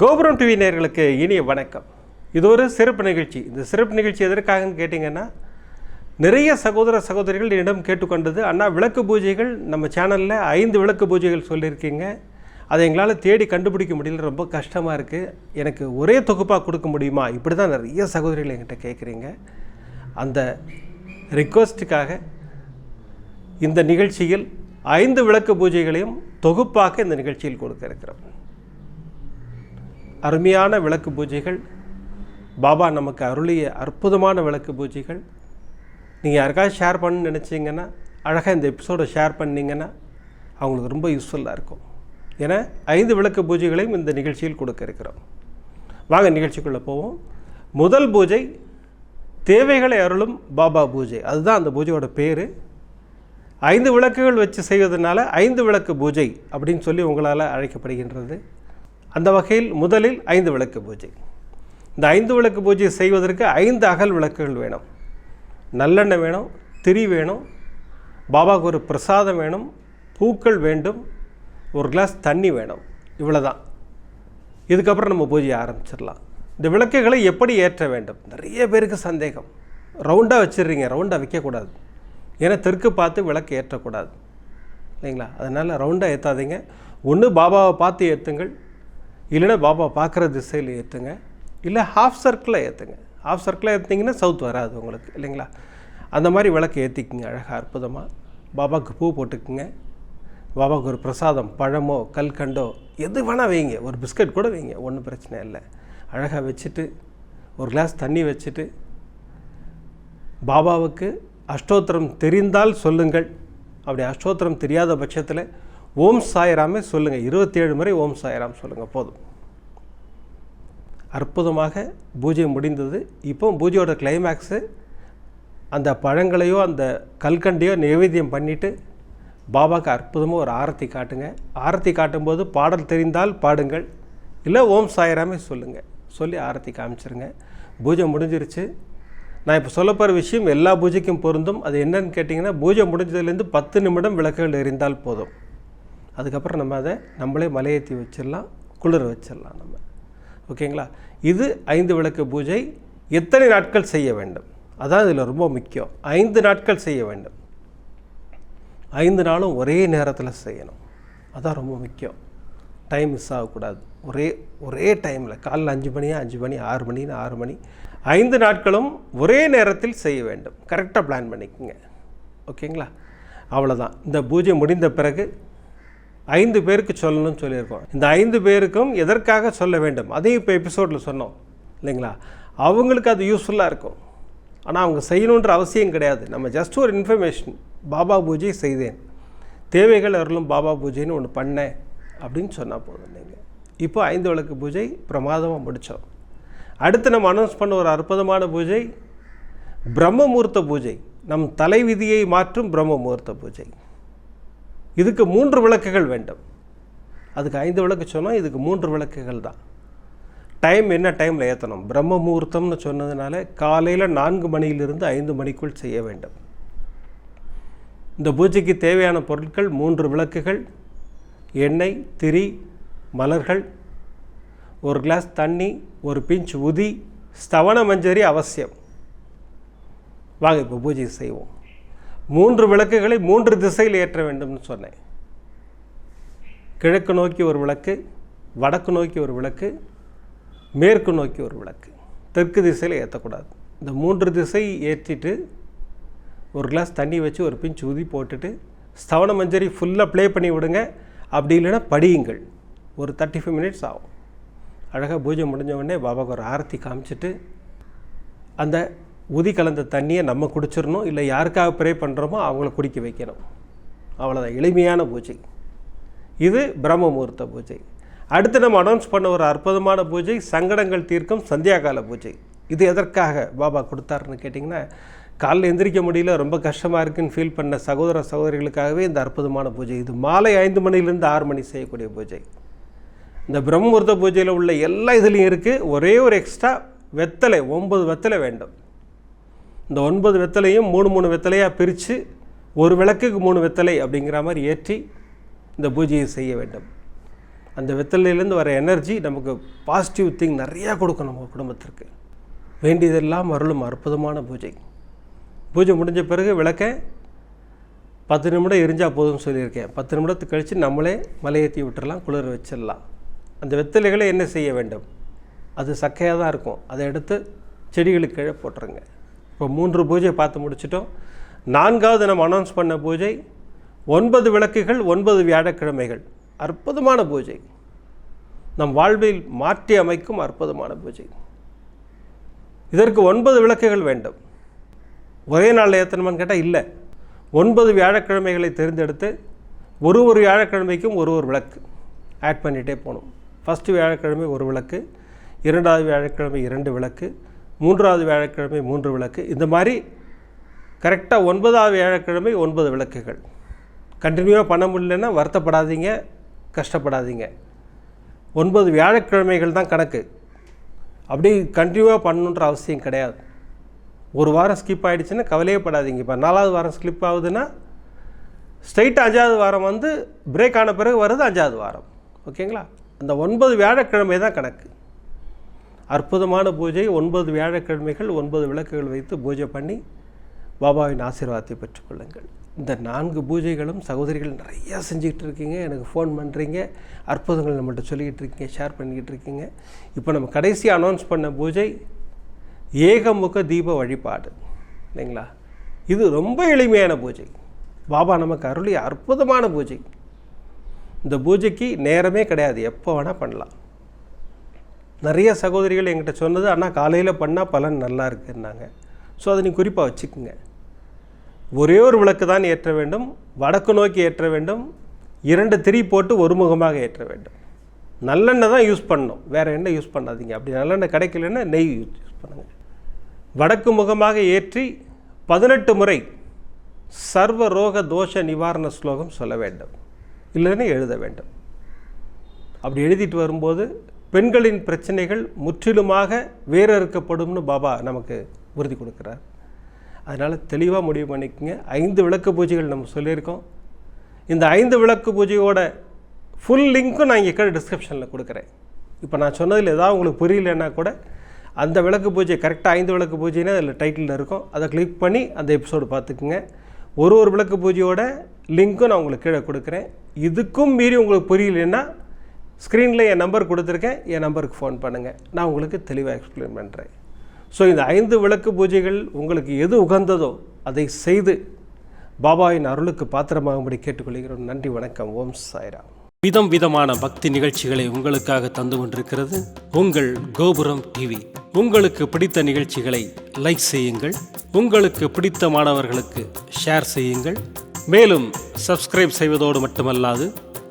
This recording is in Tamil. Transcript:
கோபுரம் டிவி நேர்களுக்கு இனிய வணக்கம். இது ஒரு சிறப்பு நிகழ்ச்சி. இந்த சிறப்பு நிகழ்ச்சி எதற்காகன்னு கேட்டிங்கன்னா நிறைய சகோதர சகோதரிகள் என்னிடம் கேட்டுக்கொண்டது அண்ணா விளக்கு பூஜைகள் நம்ம சேனலில் ஐந்து விளக்கு பூஜைகள் சொல்லியிருக்கீங்க. அதை எங்களால் தேடி கண்டுபிடிக்க முடியல ரொம்ப கஷ்டமாக இருக்குது எனக்கு ஒரே தொகுப்பாக கொடுக்க முடியுமா? இப்படி தான் நிறைய சகோதரிகள் என்கிட்ட கேட்குறீங்க. அந்த ரிக்வஸ்ட்டுக்காக இந்த நிகழ்ச்சியில் ஐந்து விளக்கு பூஜைகளையும் தொகுப்பாக இந்த நிகழ்ச்சியில் கொடுக்க இருக்கிறோம். அருமையான விளக்கு பூஜைகள். பாபா நமக்கு அருளிய அற்புதமான விளக்கு பூஜைகள். நீங்கள் யாருக்காவது ஷேர் பண்ணணும்னு நினச்சிங்கன்னா அழகாக இந்த எபிசோடை ஷேர் பண்ணிங்கன்னா அவங்களுக்கு ரொம்ப யூஸ்ஃபுல்லாக இருக்கும். ஏன்னா ஐந்து விளக்கு பூஜைகளையும் இந்த நிகழ்ச்சியில் கொடுக்க இருக்கிறோம். வாங்க நிகழ்ச்சிக்குள்ளே போவோம். முதல் பூஜை தேவைகளை அருளும் பாபா பூஜை. அதுதான் அந்த பூஜையோட பேர். ஐந்து விளக்குகள் வச்சு செய்வதனால ஐந்து விளக்கு பூஜை அப்படின்னு சொல்லி உங்களால் அழைக்கப்படுகின்றது. அந்த வகையில் முதலில் ஐந்து விளக்கு பூஜை. இந்த ஐந்து விளக்கு பூஜை செய்வதற்கு ஐந்து அகல் விளக்குகள் வேணும். நல்லெண்ணெய் வேணும் திரி வேணும் பாபாவுக்கு ஒரு பிரசாதம் வேணும் பூக்கள் வேண்டும் ஒரு கிளாஸ் தண்ணி வேணும். இவ்வளோதான் இதுக்கப்புறம் நம்ம பூஜையை ஆரம்பிச்சிடலாம். இந்த விளக்குகளை எப்படி ஏற்ற வேண்டும்? நிறைய பேருக்கு சந்தேகம். ரவுண்டாக வச்சிடுறீங்க ரவுண்டாக வைக்கக்கூடாது ஏன்னா தெற்கு பார்த்து விளக்கு ஏற்றக்கூடாது. இல்லைங்களா? அதனால் ரவுண்டாக ஏற்றாதீங்க ஒன்று பாபாவை பார்த்து ஏற்றுங்கள் இல்லைன்னா பாபா பார்க்குற திசையில் ஏற்றுங்க இல்லை ஹாஃப் சர்க்கிளில் ஏற்றுங்க ஹாஃப் சர்க்கிளில் ஏற்றிங்கன்னா சவுத் வராது உங்களுக்கு இல்லைங்களா? அந்த மாதிரி விளக்கு ஏற்றிக்குங்க அழகாக அற்புதமாக பாபாவுக்கு பூ போட்டுக்குங்க. பாபாவுக்கு ஒரு பிரசாதம் பழமோ கல்கண்டோ எது வேணால் வைங்க. ஒரு பிஸ்கட் கூட வைங்க ஒன்றும் பிரச்சனை இல்லை. அழகாக வச்சுட்டு ஒரு கிளாஸ் தண்ணி வச்சுட்டு பாபாவுக்கு அஷ்டோத்திரம் தெரிந்தால் சொல்லுங்கள். அப்படி அஷ்டோத்திரம் தெரியாத பட்சத்தில் ஓம் சாய்ராமே சொல்லுங்கள் இருபத்தேழு முறை ஓம் சாய்ராம் சொல்லுங்கள் போதும். அற்புதமாக பூஜை முடிந்தது. இப்போ பூஜையோட கிளைமேக்ஸு அந்த பழங்களையோ அந்த கல்கண்டையோ நைவேத்தியம் பண்ணிவிட்டு பாபாவுக்கு அற்புதமாக ஒரு ஆரத்தி காட்டுங்க. ஆரத்தி காட்டும்போது பாடல் தெரிந்தால் பாடுங்கள். இல்லை ஓம் சாயராமே சொல்லுங்கள் சொல்லி ஆரத்தி காமிச்சிருங்க. பூஜை முடிஞ்சிருச்சு. நான் இப்போ சொல்ல போகிற விஷயம் எல்லா பூஜைக்கும் பொருந்தும். அது என்னன்னு கேட்டிங்கன்னா பூஜை முடிஞ்சதுலேருந்து பத்து நிமிடம் விளக்குகள் எரிந்தால் போதும். அதுக்கப்புறம் நம்ம அதை நம்மளே மலையேற்றி வச்சிடலாம் குளிர வச்சிடலாம் நம்ம. ஓகேங்களா? இது ஐந்து விளக்கு பூஜை எத்தனை நாட்கள் செய்ய வேண்டும்? அதான் இதில் ரொம்ப முக்கியம். ஐந்து நாட்கள் செய்ய வேண்டும். ஐந்து நாளும் ஒரே நேரத்தில் செய்யணும். அதான் ரொம்ப முக்கியம். டைம் மிஸ் ஆகக்கூடாது. ஒரே ஒரே டைமில் காலைல அஞ்சு மணியா அஞ்சு மணி ஆறு மணின்னு ஆறு மணி. ஐந்து நாட்களும் ஒரே நேரத்தில் செய்ய வேண்டும். கரெக்டாக பிளான் பண்ணிக்கோங்க. ஓகேங்களா? அவ்வளோதான் இந்த பூஜை முடிந்த பிறகு ஐந்து பேருக்கு சொல்லணும்னு சொல்லியிருக்கோம். இந்த ஐந்து பேருக்கும் எதற்காக சொல்ல வேண்டும்? அதையும் இப்போ எபிசோடில் சொன்னோம். இல்லைங்களா? அவங்களுக்கு அது யூஸ்ஃபுல்லாக இருக்கும். ஆனால் அவங்க செய்யணுன்ற அவசியம் கிடையாது. நம்ம ஜஸ்ட் ஒரு இன்ஃபர்மேஷன் பாபா பூஜை செய்தேன். தேவைகள் அருளும் பாபா பூஜைன்னு ஒன்று பண்ணேன் அப்படின்னு சொன்னால் போதும் நீங்கள் இப்போ ஐந்து விளக்கு பூஜை பிரமாதமாக முடித்தோம் அடுத்து நம்ம அனௌன்ஸ் பண்ண ஒரு அற்புதமான பூஜை பிரம்மமூர்த்த பூஜை. நம் தலைவிதியை மாற்றும் பிரம்ம முகூர்த்த பூஜை. இதுக்கு மூன்று விளக்குகள் வேண்டும். அதுக்கு ஐந்து விளக்கு சொன்னால் இதுக்கு மூன்று விளக்குகள் தான். டைம் என்ன டைமில் ஏற்றணும் பிரம்ம முகூர்த்தம்னு சொன்னதுனால காலையில் நான்கு மணியிலிருந்து ஐந்து மணிக்குள் செய்ய வேண்டும். இந்த பூஜைக்கு தேவையான பொருட்கள் மூன்று விளக்குகள் எண்ணெய் திரி மலர்கள் ஒரு கிளாஸ் தண்ணி ஒரு பிஞ்ச் உதி ஸ்தவன மஞ்சரி அவசியம். வாங்க இப்போ பூஜை செய்வோம். மூன்று விளக்குகளை மூன்று திசையில் ஏற்ற வேண்டும்னு சொன்னேன். கிழக்கு நோக்கி ஒரு விளக்கு வடக்கு நோக்கி ஒரு விளக்கு மேற்கு நோக்கி ஒரு விளக்கு. தெற்கு திசையில் ஏற்றக்கூடாது இந்த மூன்று திசை ஏற்றிட்டு ஒரு கிளாஸ் தண்ணி வச்சு ஒரு பிஞ்ச் ஊதி போட்டுட்டு ஸ்தவன மஞ்சரி ஃபுல்லாக ப்ளே பண்ணி விடுங்க. அப்படி இல்லைன்னா படியுங்கள். ஒரு தேர்ட்டி ஃபைவ் மினிட்ஸ் ஆகும். அழகாக பூஜை முடிஞ்ச உடனே பாபாவுக்கு ஒரு ஆரத்தி காமிச்சிட்டு அந்த உதி கலந்த தண்ணியை நம்ம குடிச்சிடணும் இல்லை யாருக்காக ப்ரே பண்ணுறோமோ அவங்கள குடிக்க வைக்கணும். அவ்வளோதான் எளிமையான பூஜை. இது பிரம்ம முகூர்த்த பூஜை. அடுத்து நம்ம அனௌன்ஸ் பண்ண ஒரு அற்புதமான பூஜை சங்கடங்கள் தீர்க்கும் சந்தியாகால பூஜை. இது எதற்காக பாபா கொடுத்தாருன்னு கேட்டிங்கன்னா காலைல எந்திரிக்க முடியல ரொம்ப கஷ்டமாக இருக்குன்னு ஃபீல் பண்ண சகோதர சகோதரிகளுக்காகவே இந்த அற்புதமான பூஜை. இது மாலை ஐந்து மணிலேருந்து ஆறு மணி செய்யக்கூடிய பூஜை. இந்த பிரம்மமுகூர்த்த பூஜையில் உள்ள எல்லா இதுலேயும் இருக்குது ஒரே ஒரு எக்ஸ்ட்ரா வெத்தலை ஒம்பது வெத்தலை வேண்டும். இந்த ஒன்பது வெத்தலையும் மூணு மூணு வெத்தலையாக பிரித்து ஒரு விளக்குக்கு மூணு வெத்தலை அப்படிங்கிற மாதிரி ஏற்றி இந்த பூஜையை செய்ய வேண்டும். அந்த வெத்தலையிலேருந்து வர எனர்ஜி நமக்கு பாசிட்டிவ் திங் நிறையா கொடுக்கும் நம்ம குடும்பத்திற்கு. வேண்டியதெல்லாம் அருளும் அற்புதமான பூஜை. பூஜை முடிஞ்ச பிறகு விளக்க பத்து நிமிடம் எரிஞ்சால் போதும்னு சொல்லியிருக்கேன். பத்து நிமிடத்துக்கு கழித்து நம்மளே மலையேற்றி விட்டுறலாம் குளிர வச்சிடலாம். அந்த வெத்தலைகளை என்ன செய்ய வேண்டும்? அது சக்கையாக தான் இருக்கும். அதை எடுத்து செடிகளுக்கு கீழே போட்டுருங்க. இப்போ மூன்று பூஜை பார்த்து முடிச்சிட்டோம். நான்காவது நம்ம அனௌன்ஸ் பண்ண பூஜை ஒன்பது விளக்குகள் ஒன்பது வியாழக்கிழமைகள். அற்புதமான பூஜை. நம் வாழ்வில் மாற்றி அமைக்கும் அற்புதமான பூஜை. இதற்கு ஒன்பது விளக்குகள் வேண்டும். ஒரே நாளில் ஏற்றணுமான்னு கேட்டால் இல்லை. ஒன்பது வியாழக்கிழமைகளை தேர்ந்தெடுத்து ஒரு ஒரு வியாழக்கிழமைக்கும் ஒரு ஒரு விளக்கு ஆட் பண்ணிகிட்டே போகணும். ஃபஸ்ட்டு வியாழக்கிழமை ஒரு விளக்கு இரண்டாவது வியாழக்கிழமை இரண்டு விளக்கு மூன்றாவது வியாழக்கிழமை மூன்று விளக்கு. இந்த மாதிரி கரெக்டாக ஒன்பதாவது வியாழக்கிழமை ஒன்பது விளக்குகள். கண்டினியூவாக பண்ண முடியலன்னா வருத்தப்படாதீங்க கஷ்டப்படாதீங்க. ஒன்பது வியாழக்கிழமைகள் தான் கணக்கு. அப்படி கண்டினியூவாக பண்ணணுன்ற அவசியம் கிடையாது. ஒரு வாரம் ஸ்கிப் ஆகிடுச்சுன்னா கவலையே படாதீங்க. இப்போ நாலாவது வாரம் ஸ்கிப் ஆகுதுன்னா ஸ்ட்ரைட் அஞ்சாவது வாரம் வந்து பிரேக் ஆன பிறகு வருது அஞ்சாவது வாரம். ஓகேங்களா அந்த ஒன்பது வியாழக்கிழமை தான் கணக்கு. அற்புதமான பூஜை ஒன்பது வியாழக்கிழமைகள் ஒன்பது விளக்குகள் வைத்து பூஜை பண்ணி பாபாவின் ஆசீர்வாதத்தை பெற்றுக்கொள்ளுங்கள். இந்த நான்கு பூஜைகளும் சகோதரிகள் நிறையா செஞ்சுக்கிட்டு இருக்கீங்க. எனக்கு ஃபோன் பண்ணுறீங்க அற்புதங்கள் நம்மள்ட்ட சொல்லிக்கிட்டு இருக்கீங்க ஷேர் பண்ணிக்கிட்டு இருக்கீங்க. இப்போ நம்ம கடைசி அனௌன்ஸ் பண்ண பூஜை ஏகமுக தீப வழிபாடு. இல்லைங்களா? இது ரொம்ப எளிமையான பூஜை. பாபா நமக்கு அருளிய அற்புதமான பூஜை. இந்த பூஜைக்கு நேரமே கிடையாது. எப்போ வேணால் பண்ணலாம். நிறைய சகோதரிகள் என்கிட்ட சொன்னது ஆனால் காலையில் பண்ணால் பலன் நல்லா இருக்குன்னாங்க. ஸோ அதை நீ குறிப்பாக வச்சுக்கோங்க. ஒரே ஒரு விளக்கு தான் ஏற்ற வேண்டும். வடக்கு நோக்கி ஏற்ற வேண்டும். இரண்டு திரி போட்டு ஒரு முகமாக ஏற்ற வேண்டும். நல்லெண்ணெய் தான் யூஸ் பண்ணணும். வேறு எண்ணெய் யூஸ் பண்ணாதீங்க. அப்படி நல்லெண்ணெய் கிடைக்கலன்னா நெய் யூஸ் பண்ணுங்கள் வடக்கு முகமாக ஏற்றி பதினெட்டு முறை சர்வ ரோக தோஷ நிவாரண ஸ்லோகம் சொல்ல வேண்டும். இல்லைன்னா எழுத வேண்டும். அப்படி எழுதிட்டு வரும்போது பெண்களின் பிரச்சனைகள் முற்றிலுமாக வேறறுக்கப்படும்னு பாபா நமக்கு உறுதி கொடுக்குறார். அதனால் தெளிவாக முடிவு பண்ணிக்கோங்க. ஐந்து விளக்கு பூஜைகள் நம்ம சொல்லியிருக்கோம். இந்த ஐந்து விளக்கு பூஜையோட ஃபுல் லிங்க்கும் நான் இங்கே கீழே டிஸ்கிரிப்ஷனில் கொடுக்குறேன். இப்போ நான் சொன்னதில் ஏதாவது உங்களுக்கு புரியலன்னா கூட அந்த விளக்கு பூஜை கரெக்டாக ஐந்து விளக்கு பூஜைன்னு அதில் டைட்டிலில் இருக்கும். அதை கிளிக் பண்ணி அந்த எபிசோடு பார்த்துக்குங்க. ஒரு ஒரு விளக்கு பூஜையோட லிங்க்கும் நான் உங்களுக்கு கீழே கொடுக்குறேன். இதுக்கும் மீறி உங்களுக்கு புரியலன்னா ஸ்க்ரீனில் என் நம்பர் கொடுத்துருக்கேன். என் நம்பருக்கு ஃபோன் பண்ணுங்கள் நான் உங்களுக்கு தெளிவாக எக்ஸ்பிளைன் பண்ணுறேன் ஸோ இந்த ஐந்து விளக்கு பூஜைகள் உங்களுக்கு எது உகந்ததோ அதை செய்து பாபாவின் அருளுக்கு பாத்திரமாகும்படி கேட்டுக்கொள்கிறோம். நன்றி வணக்கம். ஓம் சாய்ராம். விதம் விதமான பக்தி நிகழ்ச்சிகளை உங்களுக்காக தந்து கொண்டிருக்கிறது உங்கள் கோபுரம் டிவி. உங்களுக்கு பிடித்த நிகழ்ச்சிகளை லைக் செய்யுங்கள். உங்களுக்கு பிடித்த மாணவர்களுக்கு ஷேர் செய்யுங்கள். மேலும் சப்ஸ்கிரைப் செய்வதோடு மட்டுமல்லாது